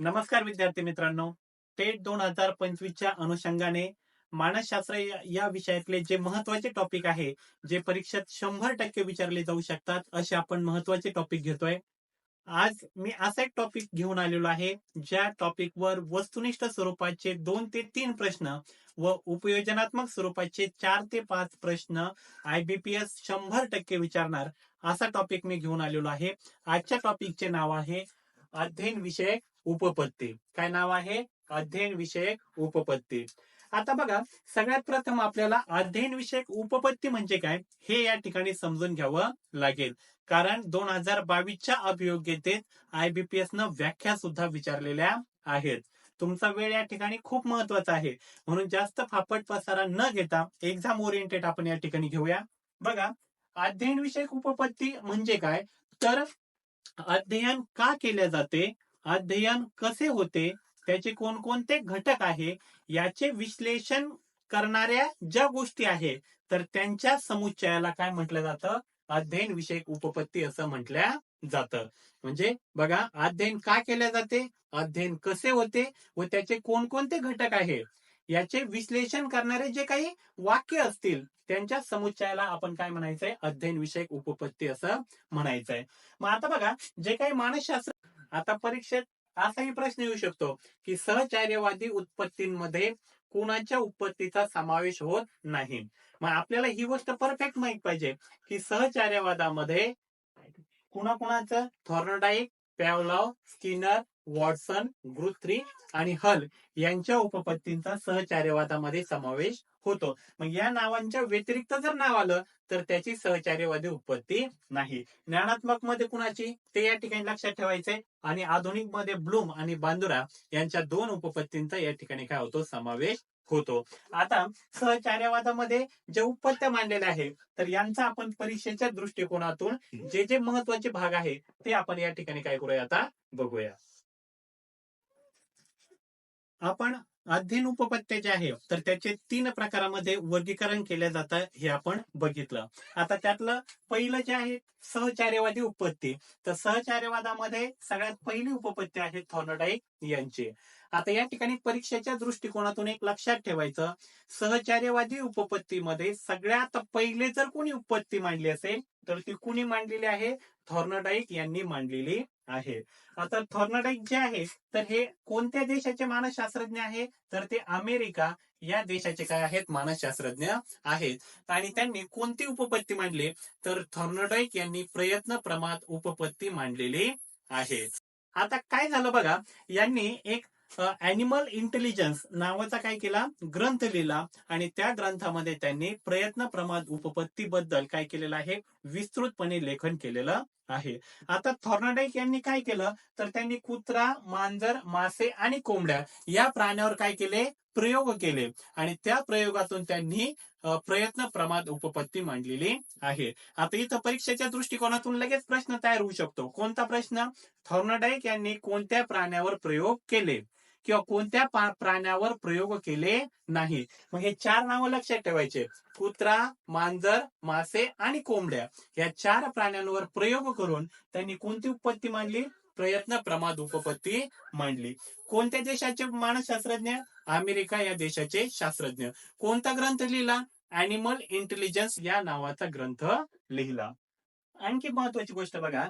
नमस्कार विद्यार्थी मित्रांनो. टेट दोन हजार पंचवीसच्या अनुषंगाने मानसशास्त्र या- विषयातले जे महत्त्वाचे टॉपिक आहे जे परीक्षेत शंभर टक्के विचारले जाऊ शकतात असे आपण महत्त्वाचे टॉपिक घेतोय. आज मी असा एक टॉपिक घेऊन आलेलो आहे ज्या टॉपिकवर वस्तुनिष्ठ स्वरूपाचे दोन ते तीन प्रश्न व उपयोजनात्मक स्वरूपाचे चार ते पाच प्रश्न आयबीपीएस शंभर टक्के विचारणार असा टॉपिक मी घेऊन आलेलो आहे. आजच्या टॉपिकचे नाव आहे अध्ययन विषयक उपपत्ती. काय नाव आहे? अध्ययन विषयक उपपत्ती. आता बघा सगळ्यात प्रथम आपल्याला अध्ययन विषयक उपपत्ती म्हणजे काय? हे या ठिकाणी समजून घ्यावं लागेल. कारण दोन हजार बावीसच्या अभियोग्यतेत आयबीपीएस न व्याख्या सुद्धा विचारलेल्या आहेत. तुमचा वेळ या ठिकाणी खूप महत्त्वाचा आहे. म्हणून जास्त फापट पसारा न घेता एक्झाम ओरिएंटेड आपण या ठिकाणी घेऊया. बघा अध्ययन विषयक उपपत्ती म्हणजे काय? तर अध्ययन का केले जाते? अध्ययन कसे होते? त्याचे कोणकोणते घटक आहे? याचे विश्लेषण करणाऱ्या ज्या गोष्टी आहे तर त्यांच्या समुच्चयाला काय म्हटलं जातं? अध्ययन विषयक उपपत्ती असं म्हटल्या जातं. म्हणजे बघा अध्ययन का केले जाते? अध्ययन कसे होते? व त्याचे कोणकोणते घटक आहे याचे विश्लेषण करणारे जे काही वाक्य असतील त्यांच्या समुच्चयाला आपण काय म्हणायचंय? अध्ययन विषयक उपपत्ती असं म्हणायचंय. मग आता बघा जे काही मानसशास्त्र आता परीक्षेत असाही प्रश्न येऊ शकतो की सहचार्यवादी उत्पत्तींमध्ये कुणाच्या उत्पत्तीचा समावेश होत नाही. मग आपल्याला ही गोष्ट परफेक्ट माहीत पाहिजे की सहचार्यवादामध्ये कुणाकुणाचं? Thorndike Pavlov Skinner Watson Guthrie आणि हल यांच्या उपपत्तींचा सहचार्यवादामध्ये समावेश होतो. मग या नावांच्या व्यतिरिक्त जर नाव आलं तर त्याची सहचार्यवादी उत्पत्ती नाही. ज्ञानात्मकमध्ये कुणाची? ते या ठिकाणी लक्षात ठेवायचंय. आणि आधुनिकमध्ये ब्लूम आणि बांदुरा यांच्या दोन उपपत्तींचा या ठिकाणी काय होतो? समावेश होतो. आता सहचार्यवादामध्ये जे उपपत्त्या मांडलेल्या आहे तर यांचा आपण परीक्षेच्या दृष्टिकोनातून जे जे महत्त्वाचे भाग आहे ते आपण या ठिकाणी काय करूया? आता बघूया. आपण अध्ययन उपपत्त्या जे आहे तर त्याचे तीन प्रकारामध्ये वर्गीकरण केले जातं हे आपण बघितलं. आता त्यातलं पहिलं जे आहे सहचार्यवादी उपपत्ती. तर सहचार्यवादामध्ये सगळ्यात पहिली उपपत्ती आहे थॉर्नडाईक यांची. आता या ठिकाणी परीक्षेच्या दृष्टिकोनातून एक लक्षात ठेवायचं सहचार्यवादी उपपत्तीमध्ये सगळ्यात पहिले जर कोणी उपपत्ती मांडली असेल तर ती कुणी मांडलेली आहे? थॉर्नडाईक यांनी मांडलेली आहे. आता थॉर्नडाईक जे आहे तर हे कोणत्या देशाचे मानसशास्त्रज्ञ आहे? तर ते अमेरिका या देशाचे काय आहेत? मानसशास्त्रज्ञ आहेत. आणि त्यांनी कोणती उपपत्ती मांडली? तर थॉर्नडाईक यांनी प्रयत्न प्रमाद उपपत्ती मांडलेली आहे. आता काय झालं बघा यांनी एक अॅनिमल इंटेलिजन्स नावाचा काय केला? ग्रंथ लिहिला. आणि त्या ग्रंथामध्ये त्यांनी प्रयत्न प्रमाद उपपत्ती बद्दल काय केलेलं आहे? विस्तृतपणे लेखन केलेलं आहे. आता थॉर्नाडाईक यांनी काय केलं? तर त्यांनी कुत्रा मांजर मासे आणि कोंबड्या या प्राण्यावर काय केले? प्रयोग केले. आणि त्या प्रयोगातून त्यांनी प्रयत्न प्रमाद उपपत्ती मांडलेली आहे. आता इथं परीक्षेच्या दृष्टिकोनातून लगेच प्रश्न तयार होऊ शकतो. कोणता प्रश्न? थॉर्नडाईक यांनी कोणत्या प्राण्यावर प्रयोग केले? किंवा कोणत्या प्राण्यावर प्रयोग केले नाही मग हे चार नावं लक्षात ठेवायचे. कुत्रा मांजर मासे आणि कोंबड्या. या चार प्राण्यांवर प्रयोग करून त्यांनी कोणती उत्पत्ती मांडली? प्रयत्न प्रमाद उपपत्ती मांडली. कोणत्या देशाचे मानसशास्त्रज्ञ? अमेरिका या देशाचे शास्त्रज्ञ. कोणता ग्रंथ लिहिला? अॅनिमल इंटेलिजन्स या नावाचा ग्रंथ लिहिला. आणखी महत्वाची गोष्ट बघा.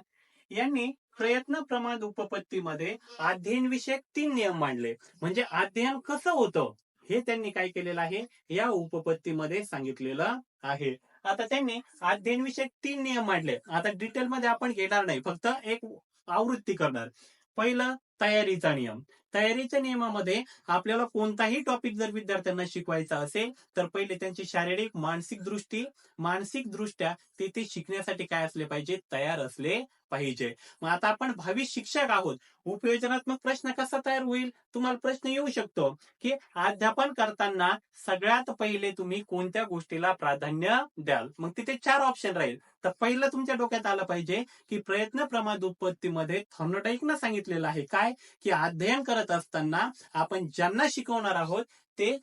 यांनी प्रयत्न प्रमाण उपपत्तीमध्ये अध्ययन विषयक तीन नियम मांडले. म्हणजे अध्ययन कसं होतं? हे त्यांनी काय केलेलं आहे? या उपपत्तीमध्ये सांगितलेलं आहे. आता त्यांनी अध्ययन विषयक तीन नियम मांडले. आता डिटेलमध्ये आपण घेणार नाही. फक्त एक आवृत्ती करणार. पहिलं तयारीचा नियम. तयारीच्या नियमामध्ये आपल्याला कोणताही टॉपिक जर विद्यार्थ्यांना शिकवायचा असेल तर पहिले त्यांची शारीरिक मानसिक दृष्टी मानसिक दृष्ट्या ते ते शिकण्यासाठी काय असले पाहिजे तयार असले पाहिजे. मग आता आपण भावी शिक्षक आहोत. उपयोजनात्मक प्रश्न कसा तयार होईल? तुम्हाला प्रश्न येऊ शकतो की अध्यापन करताना सगळ्यात पहिले तुम्ही कोणत्या गोष्टीला प्राधान्य द्याल? मग तिथे चार ऑप्शन राहील. तर पहिलं तुमच्या डोक्यात आलं पाहिजे की प्रयत्न प्रमाद उत्पत्तीमध्ये थॉर्नडाईकनं सांगितलेलं आहे काय? की अध्ययन करत असताना आपण ज्यांना शिकवणार आहोत ते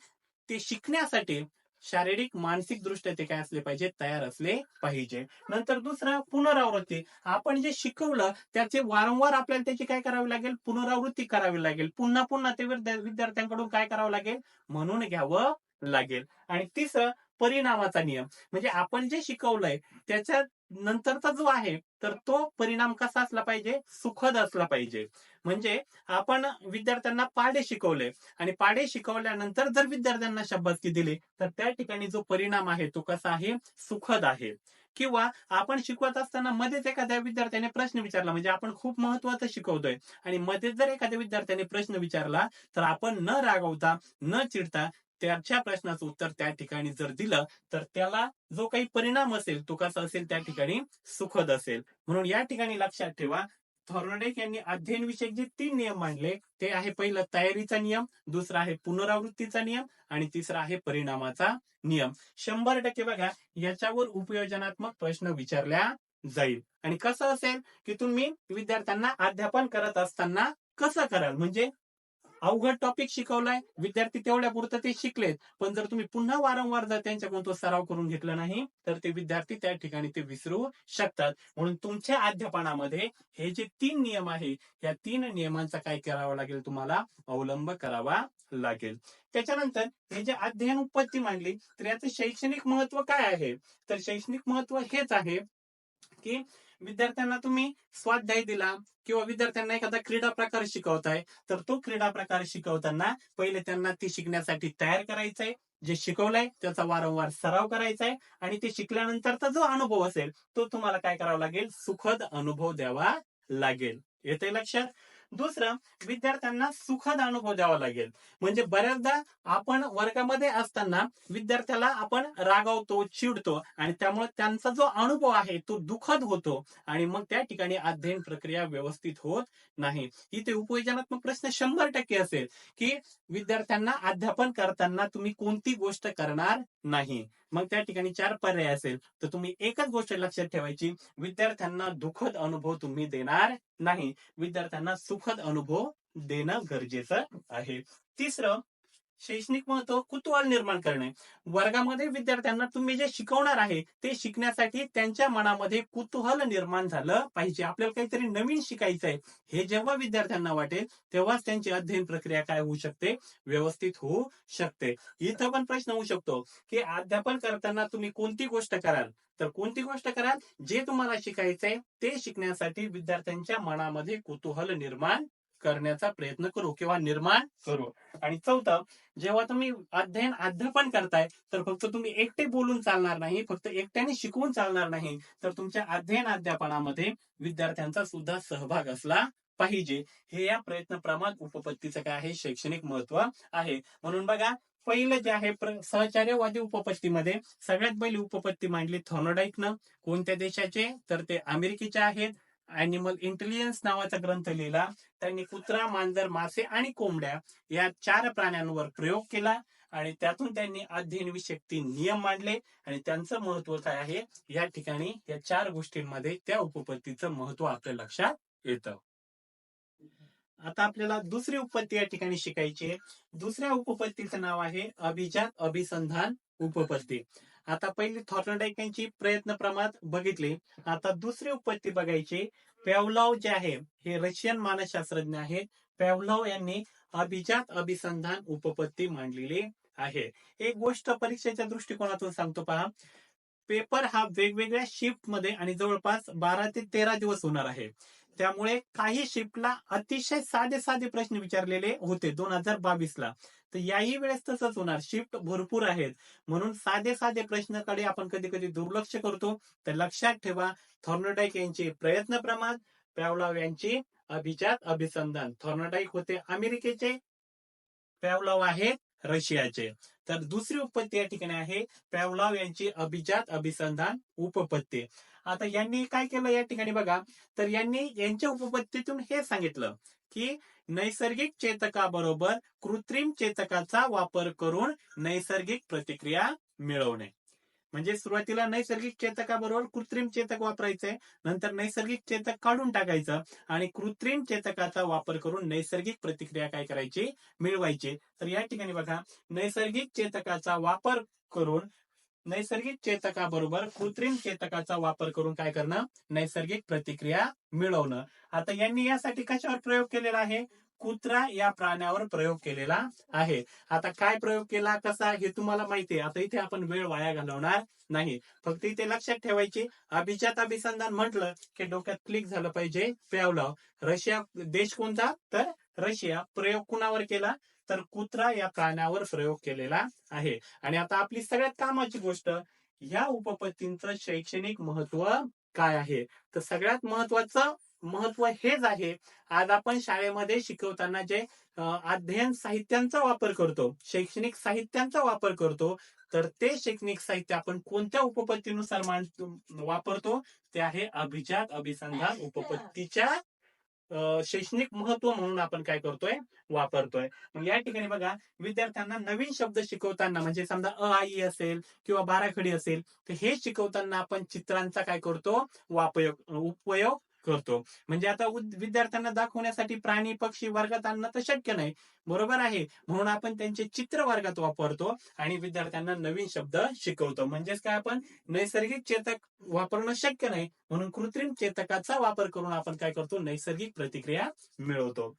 ते शिकण्यासाठी शारीरिक मानसिक दृष्ट्या ते काय असले पाहिजे तयार असले पाहिजे. नंतर दुसरं पुनरावृत्ती. आपण जे शिकवलं त्याचे वारंवार आपल्याला त्याची काय करावी लागेल? पुनरावृत्ती करावी लागेल. पुन्हा पुन्हा ते विद्यार्थ्यांकडून काय करावं लागेल? म्हणून घ्यावं लागेल. आणि तिसरं परिणामाचा नियम. म्हणजे आपण जे शिकवलंय त्याच्या नंतरचा जो आहे तर तो परिणाम कसा असला पाहिजे? सुखद असला पाहिजे. म्हणजे आपण विद्यार्थ्यांना पाढे शिकवले आणि पाढे शिकवल्यानंतर जर विद्यार्थ्यांना शब्दाची दिली तर त्या ठिकाणी जो परिणाम आहे तो कसा आहे? सुखद आहे. किंवा आपण शिकवत असताना मध्येच एखाद्या विद्यार्थ्याने प्रश्न विचारला म्हणजे आपण खूप महत्वाचं शिकवतोय आणि मध्येच जर एखाद्या विद्यार्थ्याने प्रश्न विचारला तर आपण न रागवता न चिडता त्याच्या प्रश्नाचं उत्तर त्या ठिकाणी जर दिलं तर त्याला जो काही परिणाम असेल तो कसा असेल? त्या ठिकाणी सुखद असेल. म्हणून या ठिकाणी लक्षात ठेवा थॉर्नडेक यांनी अध्ययन विषयक जे तीन नियम मांडले ते आहे पहिलं तयारीचा नियम दुसरा आहे पुनरावृत्तीचा नियम आणि तिसरा आहे परिणामाचा नियम. शंभर टक्के बघा याच्यावर उपयोजनात्मक प्रश्न विचारल्या जाईल. आणि कसं असेल? की तुम्ही विद्यार्थ्यांना अध्यापन करत असताना कसं कराल? म्हणजे अवघड टॉपिक शिकवलाय. विद्यार्थी तेवढ्या पुरतं ते शिकलेत. पण जर तुम्ही पुन्हा वारंवार जर त्यांच्याकडून तो सराव करून घेतला नाही तर ते विद्यार्थी त्या ठिकाणी ते विसरू शकतात. म्हणून तुमच्या अध्यापनामध्ये हे जे तीन नियम आहे या तीन नियमांचा काय करावा लागेल तुम्हाला? अवलंब करावा लागेल. त्याच्यानंतर हे जे अध्ययन उपत्ती मांडली तर याचं शैक्षणिक महत्त्व काय आहे? तर शैक्षणिक महत्त्व हेच आहे की विद्यार्थ्यांना तुम्ही स्वाध्याय दिला किंवा विद्यार्थ्यांना एखादा क्रीडा प्रकार शिकवताय तर तो क्रीडा प्रकार शिकवताना पहिले त्यांना ते शिकण्यासाठी तयार करायचंय. जे शिकवलंय त्याचा वारंवार सराव करायचा आहे आणि ते शिकल्यानंतरचा जो अनुभव असेल तो तुम्हाला काय करावा लागेल? सुखद अनुभव द्यावा लागेल. येते लक्षात? दुसरं विद्यार्थ्यांना सुखद अनुभव द्यावा लागेल. म्हणजे बऱ्याचदा आपण वर्गामध्ये असताना विद्यार्थ्याला आपण रागावतो चिडतो आणि त्यामुळे त्यांचा जो अनुभव आहे तो दुखद होतो आणि मग त्या ठिकाणी अध्ययन प्रक्रिया व्यवस्थित होत नाही. इथे उपयोजनात्मक प्रश्न शंभर टक्के असेल की विद्यार्थ्यांना अध्यापन करताना तुम्ही कोणती गोष्ट करणार नाही? मग त्या ठिकाणी चार पर्याय असेल. तर तुम्ही एकच गोष्ट लक्षात ठेवायची. विद्यार्थ्यांना दुःखद अनुभव तुम्ही देणार नाही. विद्यार्थ्यांना सुख सुखद अनुभव देणं गरजेचं आहे. तिसरं शैक्षणिक महत्त्व कुतूहल निर्माण करणे. वर्गामध्ये विद्यार्थ्यांना तुम्ही जे शिकवणार आहे ते शिकण्यासाठी त्यांच्या मनामध्ये कुतूहल निर्माण झालं पाहिजे. आपल्याला काहीतरी नवीन शिकायचं आहे हे जेव्हा विद्यार्थ्यांना वाटेल तेव्हाच त्यांची अध्ययन प्रक्रिया काय होऊ शकते? व्यवस्थित होऊ शकते. इथं पण प्रश्न होऊ शकतो की अध्यापन करताना तुम्ही कोणती गोष्ट कराल? तर कोणती गोष्ट कराल? जे तुम्हाला शिकायचंय ते शिकण्यासाठी विद्यार्थ्यांच्या मनामध्ये कुतूहल निर्माण करण्याचा प्रयत्न करू किंवा निर्माण करू. आणि चौथं जेव्हा तुम्ही अध्ययन अध्यापन करताय तर फक्त तुम्ही एकटे बोलून चालणार नाही फक्त एकट्याने शिकवून चालणार नाही तर तुमच्या अध्ययन अध्यापनामध्ये विद्यार्थ्यांचा सुद्धा सहभाग असला पाहिजे. हे या प्रयत्न प्रमाण उपपत्तीचं काय आहे? शैक्षणिक महत्त्व आहे. म्हणून बघा पहिलं जे आहे सहचार्यवादी उपपत्तीमध्ये सगळ्यात पहिली उपपत्ती मांडली थॉर्नोडाईकनं कोणत्या देशाचे? तर ते अमेरिकेचे आहेत. अॅनिमल इंटेलिजन्स नावाचा ग्रंथ लिहिला. त्यांनी कुत्रा मांजर मासे आणि कोंबड्या या चार प्राण्यांवर प्रयोग केला आणि त्यातून त्यांनी अध्ययन विषयक तीन नियम मांडले आणि त्यांचं महत्त्व काय आहे? या ठिकाणी या चार गोष्टींमध्ये त्या उपपत्तीचं महत्त्व आपल्या लक्षात येतं. आता आपल्याला दुसरी उपपत्ती या ठिकाणी शिकायची आहे. दुसऱ्या उपपत्तीचं नाव आहे अभिजात अभिसंधान उपपत्ती. आता पहिली थॉर्नडाईक यांची प्रयत्न प्रमाणात बघितली. आता दुसरी उपपत्ती बघायची. पेवलाव जे आहे हे रशियन मानसशास्त्रज्ञ आहेत. पॅवलाव यांनी अभिजात अभिसंधान उपपत्ती मांडलेली आहे. एक गोष्ट परीक्षेच्या दृष्टिकोनातून सांगतो पहा. पेपर हा वेगवेगळ्या शिफ्टमध्ये आणि जवळपास बारा ते तेरा दिवस होणार आहे. त्यामुळे काही शिफ्टला अतिशय साधे साधे प्रश्न विचारलेले होते दोन हजार बावीस ला तर याही वेळेस तसंच होणार. शिफ्ट भरपूर आहेत. म्हणून साधे साधे प्रश्नाकडे आपण कधी कधी दुर्लक्ष करतो. तर लक्षात ठेवा थॉर्नोडाईक यांचे प्रयत्न प्रमाण पॅवलाव यांचे अभिजात अभिसंधान. थॉर्नोडाईक होते अमेरिकेचे पॅवलाव आहेत रशियाचे. तर दुसरी उपपत्ती या ठिकाणी आहे पॅवलाव यांची अभिजात अभिसंधान उपपत्ती. आता यांनी काय केलं या ठिकाणी बघा तर यांनी यांच्या उपपत्तीतून हे सांगितलं की नैसर्गिक चेतकाबरोबर कृत्रिम चेतकाचा वापर करून नैसर्गिक प्रतिक्रिया मिळवणे. म्हणजे सुरुवातीला नैसर्गिक चेतकाबरोबर कृत्रिम चेतक वापरायचंय नंतर नैसर्गिक चेतक काढून टाकायचं आणि कृत्रिम चेतकाचा वापर करून नैसर्गिक प्रतिक्रिया काय करायची? मिळवायची. तर या ठिकाणी बघा नैसर्गिक चेतकाचा वापर करून नैसर्गिक चेतकाबरोबर कृत्रिम चेतकाचा वापर करून काय करणं? नैसर्गिक प्रतिक्रिया मिळवणं. आता यांनी यासाठी कशावर प्रयोग केलेला आहे? कुत्रा या प्राण्यावर प्रयोग केलेला आहे. आता काय प्रयोग केला? कसा? हे तुम्हाला माहिती आहे. आता इथे आपण वेळ वाया घालवणार नाही. फक्त इथे लक्षात ठेवायची अभिजात अभिसंधान म्हटलं की डोक्यात क्लिक झालं पाहिजे. प्यावलं. रशिया देश कोणता? तर रशिया. प्रयोग कुणावर केला? तर कुत्रा या प्राण्यावर प्रयोग केलेला आहे. आणि आता आपली सगळ्यात कामाची गोष्ट या उपपत्तींचं शैक्षणिक महत्त्व काय आहे? तर सगळ्यात महत्वाचं महत्त्व हेच आहे. आज आपण शाळेमध्ये शिकवताना जे अध्ययन साहित्यांचा वापर करतो शैक्षणिक साहित्यांचा वापर करतो तर ते शैक्षणिक साहित्य आपण कोणत्या उपपत्तीनुसार वापरतो? ते आहे अभिजात अभिसंधान उपपत्तीच्या शैक्षणिक महत्त्व म्हणून आपण काय करतोय? वापरतोय. मग या ठिकाणी बघा विद्यार्थ्यांना नवीन शब्द शिकवताना म्हणजे समजा अ आई असेल किंवा बाराखडी असेल तर हे शिकवताना आपण चित्रांचा काय करतो? वापयोग उपयोग करतो. म्हणजे आता विद्यार्थ्यांना दाखवण्यासाठी प्राणी पक्षी वर्गात आणणं तर शक्य नाही. बरोबर आहे. म्हणून आपण त्यांचे चित्र वर्गात वापरतो आणि विद्यार्थ्यांना नवीन शब्द शिकवतो. म्हणजेच काय आपण? नैसर्गिक चेतक वापरणं शक्य नाही. म्हणून कृत्रिम चेतकाचा वापर करून आपण काय करतो? नैसर्गिक प्रतिक्रिया मिळवतो.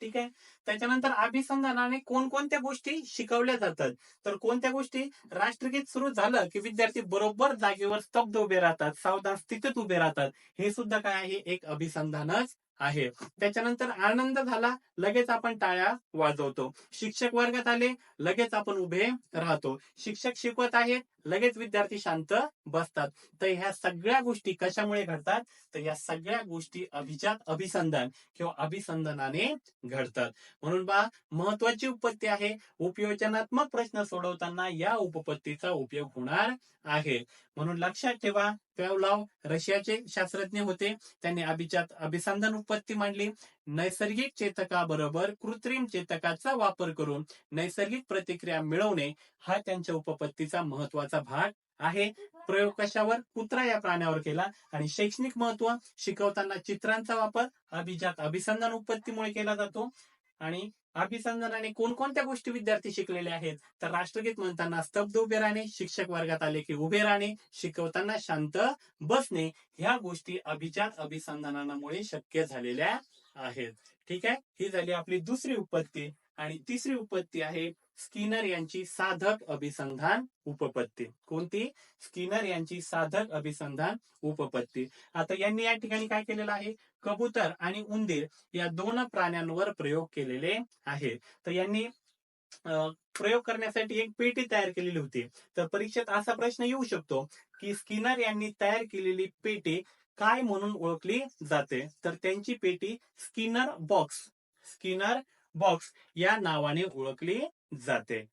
ठीक आहे? त्याच्यानंतर अभिसंधानाने कोणकोणत्या गोष्टी शिकवल्या जातात? तर कोणत्या गोष्टी? राष्ट्रगीत सुरू झालं की विद्यार्थी बरोबर जागेवर स्तब्ध उभे राहतात सावधान स्थितीत उभे राहतात. हे सुद्धा काय आहे? एक अभिसंधानच आहे. त्याच्यानंतर आनंद झाला लगेच आपण टाळ्या वाजवतो. शिक्षक वर्गात आले लगेच आपण उभे राहतो. शिक्षक शिकवत आहेत लगेच विद्यार्थी शांत बसतात. तर ह्या सगळ्या गोष्टी कशामुळे घडतात? तर या सगळ्या गोष्टी अभिजात अभिसंधान किंवा अभिसंधानाने घडतात. म्हणून बा महत्वाची उपपत्ती आहे उपयोजनात्मक प्रश्न सोडवताना या उपपत्तीचा उपयोग होणार आहे. म्हणून लक्षात ठेवा पेवलाव रशियाचे शास्त्रज्ञ होते. त्यांनी अभिजात अभिसंधान उत्पत्ती मांडली. नैसर्गिक चेतकाबरोबर कृत्रिम चेतकाचा वापर करून नैसर्गिक प्रतिक्रिया मिळवणे हा त्यांच्या उपपत्तीचा महत्त्वाचा भाग आहे. प्रयोग कशावर? कुत्रा या प्राण्यावर केला. आणि शैक्षणिक महत्त्व शिकवताना चित्रांचा वापर. अभिजात अभिसंधान उत्पत्तीमुळे केला जातो. आणि अभिसंधानाने कोणकोणत्या गोष्टी विद्यार्थी शिकलेले आहेत? तर राष्ट्रगीत म्हणताना स्तब्ध उभे राहणे शिक्षक वर्गात आले की उभे राहणे शिकवताना शांत बसणे ह्या गोष्टी अभिजात अभिसंधानामुळे शक्य झालेल्या आहेत. ठीक आहे? ही झाली आपली दुसरी उपपत्ती आणि तिसरी उपपत्ती आहे स्किनर यांची साधक अभिसंधान उपपत्ती. कोणती? स्किनर यांची साधक अभिसंधान उपपत्ती. आता यांनी या ठिकाणी काय केलेलं आहे? कबूतर आणि उंदीर या दोन प्राण्यांवर प्रयोग केलेले आहे तर यांनी प्रयोग करण्यासाठी एक पेटी तयार केलेली होती. तर परीक्षेत असा प्रश्न येऊ शकतो की स्किनर यांनी तयार केलेली पेटी काय म्हणून ओळखली जाते? तर त्यांची पेटी स्किनर बॉक्स. स्किनर बॉक्स या नावाने ओळखली जाते.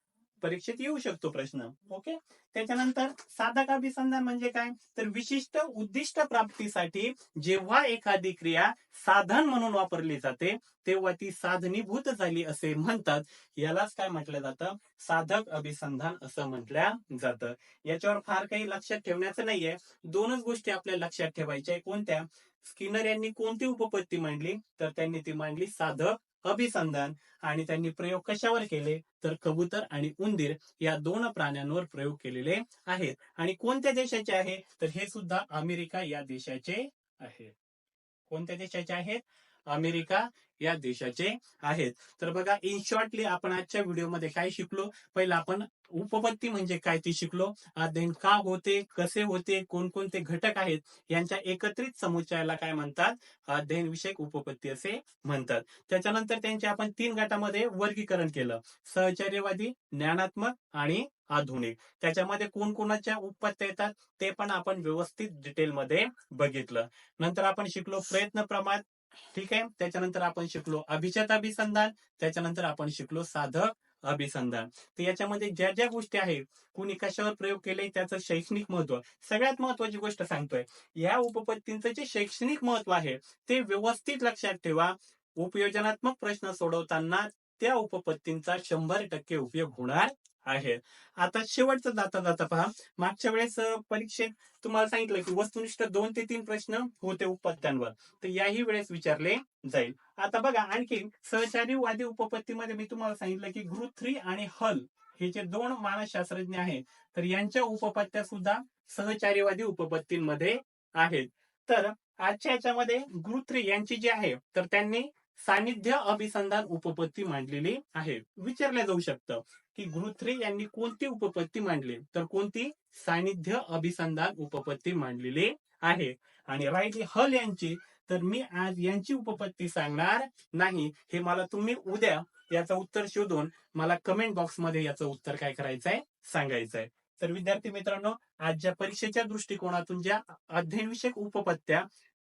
परीक्षेत येऊ शकतो प्रश्न. ओके त्याच्यानंतर साधक अभिसंधान म्हणजे काय? तर विशिष्ट उद्दिष्ट प्राप्तीसाठी जेव्हा एखादी क्रिया साधन म्हणून वापरली जाते तेव्हा ती साधनीभूत झाली असे म्हणतात. यालाच काय म्हटलं जातं? साधक अभिसंधान असं म्हटल्या जातं. याच्यावर फार काही लक्षात ठेवण्याचं नाहीये. दोनच गोष्टी आपल्या लक्षात ठेवायच्या कोणत्या? स्किनर यांनी कोणती उपपत्ती मांडली? तर त्यांनी ती मांडली साधक अभिसंधान आणि त्यांनी प्रयोग कशावर केले? तर कबूतर आणि उंदीर या दोन प्राण्यांवर प्रयोग केलेले आहेत. आणि कोणत्या देशाचे आहे? तर हे सुद्धा अमेरिका या देशाचे आहे. कोणत्या देशाचे आहेत? अमेरिका या देशाचे आहेत. तर बघा इन शॉर्टली आपण आजच्या व्हिडिओमध्ये काय शिकलो? पहिला आपण उपपत्ती म्हणजे काय ते शिकलो. अध्ययन का होते कसे होते कोणकोणते घटक आहेत यांच्या एकत्रित समुच्चयाला काय म्हणतात? अध्ययन विषयक उपपत्ती असे म्हणतात. त्याच्यानंतर त्यांचे आपण तीन गटामध्ये वर्गीकरण केलं. सहचर्यवादी ज्ञानात्मक आणि आधुनिक. त्याच्यामध्ये कोणकोणाच्या उपपत्त्या येतात ते पण आपण व्यवस्थित डिटेलमध्ये बघितलं. नंतर आपण शिकलो प्रयत्न प्रमाण ठीक आहे? त्याच्यानंतर आपण शिकलो अभिजात अभिसंधान त्याच्यानंतर आपण शिकलो साधक अभिसंधान. तर याच्यामध्ये ज्या ज्या गोष्टी आहेत कुणी कशावर प्रयोग केले त्याचं शैक्षणिक महत्त्व. सगळ्यात महत्वाची गोष्ट सांगतोय या उपपत्तींचं जे शैक्षणिक महत्त्व आहे ते व्यवस्थित लक्षात ठेवा. उपयोजनात्मक प्रश्न सोडवताना त्या उपपत्तींचा शंभर टक्के उपयोग होणार आहे आता शेवटचं जाता जाता पहा. मागच्या वेळेस परीक्षेत तुम्हाला सांगितलं की वस्तुनिष्ठ दोन ते तीन प्रश्न होते उपपत्त्यांवर. तर याही वेळेस विचारले जाईल. आता बघा आणखी सहचारी वादी उपपत्तीमध्ये मी तुम्हाला सांगितलं की गृथ्री आणि हल हे जे दोन मानसशास्त्रज्ञ आहेत तर यांच्या उपपत्त्या सुद्धा सहचारीवादी उपपत्तींमध्ये आहेत. तर आजच्या याच्यामध्ये गृथ्री यांची जी आहे तर त्यांनी सानिध्य अभिसंधान उपपत्ती मांडलेली आहे. विचारलं जाऊ शकतं की गुरुथ्री यांनी कोणती उपपत्ती मांडली? तर कोणती? सानिध्य अभिसंधान उपपत्ती मांडलेली आहे. आणि राहिली हल यांची तर मी आज यांची उपपत्ती सांगणार नाही. हे मला तुम्ही उद्या याचं उत्तर शोधून मला कमेंट बॉक्समध्ये याचं उत्तर काय करायचंय? सांगायचंय. तर विद्यार्थी मित्रांनो आजच्या परीक्षेच्या दृष्टिकोनातून ज्या अध्ययनविषयक उपपत्त्या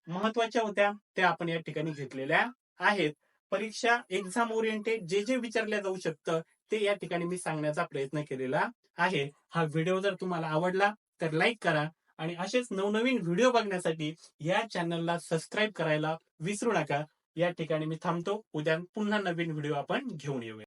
महत्त्वाच्या होत्या त्या आपण या ठिकाणी घेतलेल्या आहेत. परीक्षा एक्झाम ओरिएंटेड जे जे विचारल्या जाऊ शकतं ते या ठिकाणी मी सांगण्याचा प्रयत्न केलेला आहे. हा व्हिडिओ जर तुम्हाला आवडला तर लाईक करा आणि असेच नवनवीन व्हिडिओ बघण्यासाठी या चॅनलला सबस्क्राईब करायला विसरू नका. या ठिकाणी मी थांबतो. उद्या पुन्हा नवीन व्हिडिओ आपण घेऊन येऊया.